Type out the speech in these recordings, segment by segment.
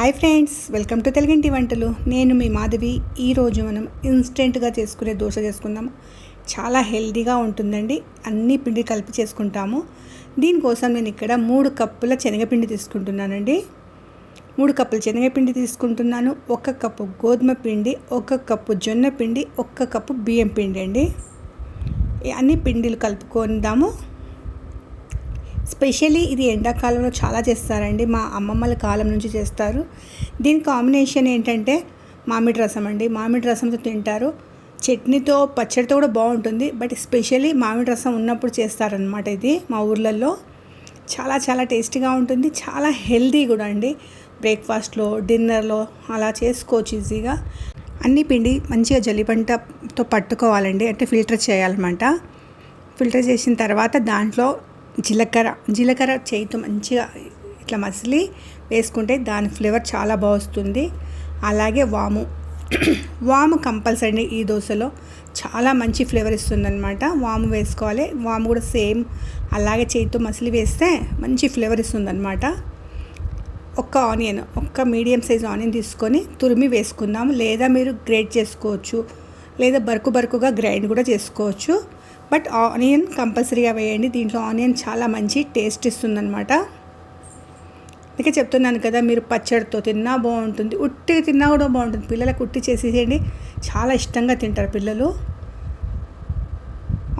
Hi friends welcome to తెలుగింటి వంటలు. నేను మీ మాధవి. ఈరోజు మనం ఇన్స్టెంట్గా చేసుకునే దోశ చేసుకుందాం. చాలా హెల్దీగా ఉంటుందండి. అన్ని పిండి కలిపి చేసుకుంటాము. దీనికోసం నేను ఇక్కడ మూడు కప్పుల శనగపిండి తీసుకుంటున్నానండి. మూడు కప్పుల శనగపిండి తీసుకుంటున్నాను. ఒక కప్పు గోధుమ పిండి ఒక కప్పు జొన్న పిండి ఒక కప్పు బియ్యం పిండి అండి. అన్ని పిండిలు కలుపుకుందాము. స్పెషల్లీ ఇది ఎండాకాలంలో చాలా చేస్తారండి. మా అమ్మమ్మల కాలం నుంచి చేస్తారు. దీని కాంబినేషన్ ఏంటంటే మామిడి రసం అండి. మామిడి రసంతో తింటారు. చట్నీతో పచ్చడితో కూడా బాగుంటుంది. బట్ స్పెషల్లీ మామిడి రసం ఉన్నప్పుడు చేస్తారనమాట ఇది మా ఊర్లలో. చాలా చాలా టేస్టీగా ఉంటుంది. చాలా హెల్దీ కూడా అండి. బ్రేక్ఫాస్ట్లో డిన్నర్లో అలా చేసుకోవచ్చు ఈజీగా. అన్ని పిండి మంచిగా జల్లిపంటతో పట్టుకోవాలండి. అంటే ఫిల్టర్ చేయాలన్నమాట. ఫిల్టర్ చేసిన తర్వాత దాంట్లో జీలకర్ర జీలకర్ర చేయితో మంచిగా ఇట్లా మసిలి వేసుకుంటే దాని ఫ్లేవర్ చాలా బాగా వస్తుంది. అలాగే వాము. వాము కంపల్సరీ ఈ దోశలో చాలా మంచి ఫ్లేవర్ ఇస్తుందన్నమాట. వాము వేసుకోవాలి. వాము కూడా సేమ్ అలాగే చేతితో మసిలి వేస్తే మంచి ఫ్లేవర్ ఇస్తుందన్నమాట. ఒక్క ఆనియన్ ఒక్క మీడియం సైజ్ ఆనియన్ తీసుకొని తురిమి వేసుకుందాం లేదా మీరు గ్రేట్ చేసుకోవచ్చు. లేదా బరుకు బరుకుగా గ్రైండ్ కూడా చేసుకోవచ్చు. బట్ ఆనియన్ కంపల్సరీగా వేయండి. దీంట్లో ఆనియన్ చాలా మంచి టేస్ట్ ఇస్తుందన్నమాట. అందుకే చెప్తున్నాను కదా మీరు పచ్చడితో తిన్నా బాగుంటుంది ఉట్టిగా తిన్నా కూడా బాగుంటుంది. పిల్లలకు ఉట్టి చేసేసేయండి చాలా ఇష్టంగా తింటారు పిల్లలు.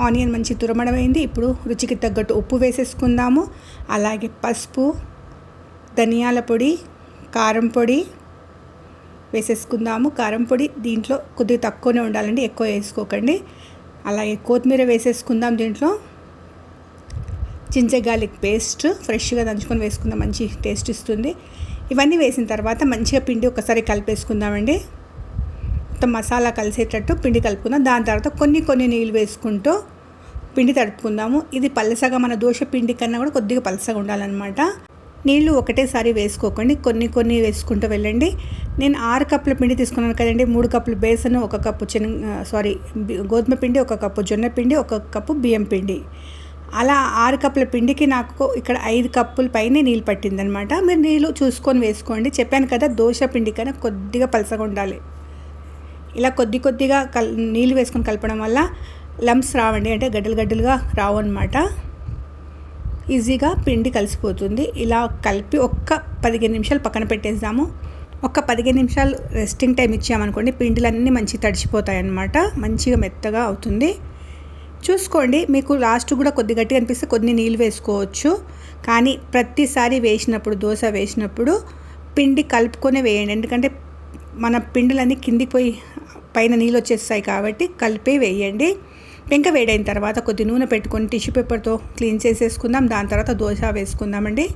ఆనియన్ మంచి తురమడమైంది. ఇప్పుడు రుచికి తగ్గట్టు ఉప్పు వేసేసుకుందాము. అలాగే పసుపు ధనియాల పొడి కారం పొడి వేసేసుకుందాము. కారం పొడి దీంట్లో కొద్దిగా తక్కువనే ఉండాలండి ఎక్కువ వేసుకోకండి. అలాగే కొత్తిమీర వేసేసుకుందాం దీంట్లో. జింజర్ గార్లిక్ పేస్ట్ ఫ్రెష్గా దంచుకొని వేసుకుందాం మంచి టేస్ట్ ఇస్తుంది. ఇవన్నీ వేసిన తర్వాత మంచిగా పిండి ఒకసారి కలిపేసుకుందామండి. మొత్తం మసాలా కలిసేటట్టు పిండి కలుపుకుందాం. దాని తర్వాత కొన్ని కొన్ని నీళ్ళు వేసుకుంటూ పిండి తడుపుకుందాము. ఇది పలసగా మన దోశ పిండి కన్నా కూడా కొద్దిగా పలసగా ఉండాలన్నమాట. నీళ్ళు ఒకటేసారి వేసుకోకండి. కొన్ని కొన్ని వేసుకుంటూ వెళ్ళండి. నేను ఆరు కప్పుల పిండి తీసుకున్నాను కదండి. మూడు కప్పులు బేసన్ ఒక కప్పు శనగ సారీ గోధుమ పిండి ఒక కప్పు జొన్న పిండి ఒక కప్పు బియ్యం పిండి. అలా ఆరు కప్పుల పిండికి నాకు ఇక్కడ ఐదు కప్పుల పైన నీళ్ళు పట్టిందనమాట. మీరు నీళ్ళు చూసుకొని వేసుకోండి. చెప్పాను కదా దోశ పిండి కన్నా కొద్దిగా పలసగా ఉండాలి. ఇలా కొద్ది కొద్దిగా కల్ నీళ్ళు వేసుకొని కలపడం వల్ల లమ్స్ రావండి. అంటే గడ్డలు గడ్డలుగా రావు అనమాట ఈజీగా పిండి కలిసిపోతుంది. ఇలా కలిపి ఒక్క పదిహేను నిమిషాలు పక్కన పెట్టేద్దాము. ఒక పదిహేను నిమిషాలు రెస్టింగ్ టైం ఇచ్చామనుకోండి పిండిలన్నీ మంచిగా తడిచిపోతాయి అన్నమాట మంచిగా మెత్తగా అవుతుంది. చూసుకోండి మీకు లాస్ట్ కూడా కొద్ది గట్టిగా అనిపిస్తే కొన్ని నీళ్ళు వేసుకోవచ్చు. కానీ ప్రతిసారి వేసినప్పుడు దోశ వేసినప్పుడు పిండి కలుపుకొనే వేయండి. ఎందుకంటే మన పిండిలన్నీ కిందికి పోయి పైన నీళ్ళు వచ్చేస్తాయి కాబట్టి కలిపి వేయండి. పెంక వేడైన తర్వాత కొద్ది నూనె పెట్టుకొని టిష్యూ పేపర్తో క్లీన్ చేసేసుకుందాం. దాని తర్వాత దోశ వేసుకుందామండి.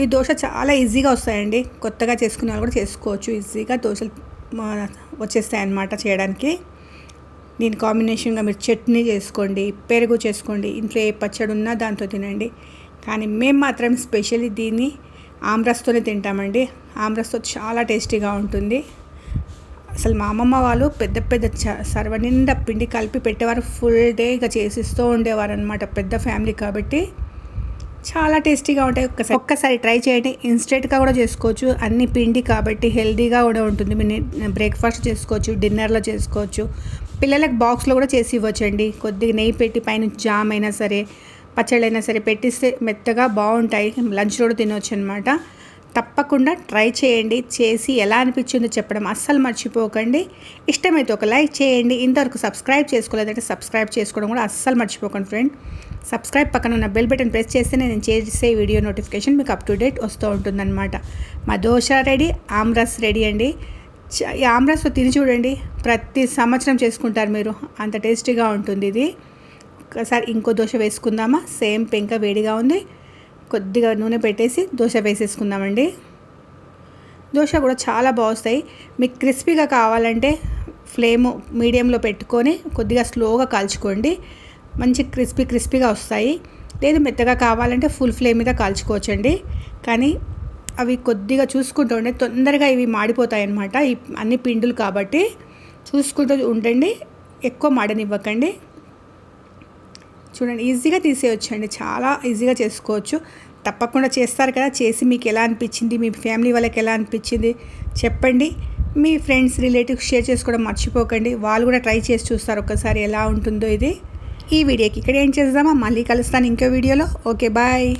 ఈ దోశ చాలా ఈజీగా వస్తాయండి. కొత్తగా చేసుకునే వాళ్ళు కూడా చేసుకోవచ్చు. ఈజీగా దోశలు వచ్చేస్తాయి అన్నమాట చేయడానికి. దీని కాంబినేషన్గా మీరు చట్నీ చేసుకోండి పెరుగు చేసుకోండి ఇంట్లో ఏ పచ్చడి ఉన్నా దాంతో తినండి. కానీ మేము మాత్రం స్పెషల్లీ దీన్ని ఆమ్రస్తోనే తింటామండి. ఆమ్రస్తో చాలా టేస్టీగా ఉంటుంది. అసలు మా అమ్మమ్మ వాళ్ళు పెద్ద పెద్ద సర్వ నిండా పిండి కలిపి పెట్టేవారు. ఫుల్ డే ఇక చేసిస్తూ ఉండేవారు అనమాట పెద్ద ఫ్యామిలీ కాబట్టి. చాలా టేస్టీగా ఉంటాయి. ఒక్కసారి ఒక్కసారి ట్రై చేయండి. ఇన్స్టెంట్గా కూడా చేసుకోవచ్చు. అన్ని పిండి కాబట్టి హెల్దీగా కూడా ఉంటుంది. మీరు బ్రేక్ఫాస్ట్ చేసుకోవచ్చు డిన్నర్లో చేసుకోవచ్చు. పిల్లలకు బాక్స్లో కూడా చేసి ఇవ్వచ్చండి. కొద్దిగా నెయ్యి పెట్టి పైన జామ్ అయినా సరే పచ్చళ్ళైనా సరే పెట్టిస్తే మెత్తగా బాగుంటాయి. లంచ్ కూడా తినవచ్చు అనమాట తప్పకుండా ట్రై చేయండి. చేసి ఎలా అనిపించిందో చెప్పడం అస్సలు మర్చిపోకండి. ఇష్టమైతే ఒక లైక్ చేయండి. ఇంతవరకు సబ్స్క్రైబ్ చేసుకోలేదంటే సబ్స్క్రైబ్ చేసుకోవడం కూడా అస్సలు మర్చిపోకండి ఫ్రెండ్. సబ్స్క్రైబ్ పక్కన ఉన్న బెల్ బటన్ ప్రెస్ చేస్తే నేను చేసే వీడియో నోటిఫికేషన్ మీకు అప్ టు డేట్ వస్తూ ఉంటుందన్నమాట. మా దోశ రెడీ ఆమ్రస్ రెడీ అండి. ఈ ఆమ్రస్ తిని చూడండి. ప్రతి సంవత్సరం చేసుకుంటారు మీరు. అంత టేస్టీగా ఉంటుంది ఇది. ఒకసారి ఇంకో దోశ వేసుకుందామా? సేమ్ పెంక వేడిగా ఉంది. కొద్దిగా నూనె పెట్టేసి దోశ వేసేసుకుందామండి. దోశ కూడా చాలా బాగుస్తాయి. మీకు క్రిస్పీగా కావాలంటే ఫ్లేమ్ మీడియంలో పెట్టుకొని కొద్దిగా స్లోగా కాల్చుకోండి. మంచి క్రిస్పీ క్రిస్పీగా వస్తాయి. లేదు మెత్తగా కావాలంటే ఫుల్ ఫ్లేమ్ మీద కాల్చుకోవచ్చండి. కానీ అవి కొద్దిగా చూసుకుంటూ ఉండే తొందరగా ఇవి మాడిపోతాయి అన్నమాట ఈ అన్ని పిండులు కాబట్టి చూసుకుంటూ ఉండండి. ఎక్కువ మాడనివ్వకండి. చూడండి ఈజీగా తీసేయొచ్చండి. చాలా ఈజీగా చేసుకోవచ్చు. తప్పకుండా చేస్తారు కదా చేసి మీకు ఎలా అనిపించింది మీ ఫ్యామిలీ వాళ్ళకి ఎలా అనిపించింది చెప్పండి. మీ ఫ్రెండ్స్ రిలేటివ్స్ షేర్ చేసుకోవడం మర్చిపోకండి. వాళ్ళు కూడా ట్రై చేసి చూస్తారు ఒక్కసారి ఎలా ఉంటుందో ఇది. ఈ వీడియోకి ఇక్కడ ఏం చేద్దామా? మళ్ళీ కలుస్తాను ఇంకో వీడియోలో. Okay bye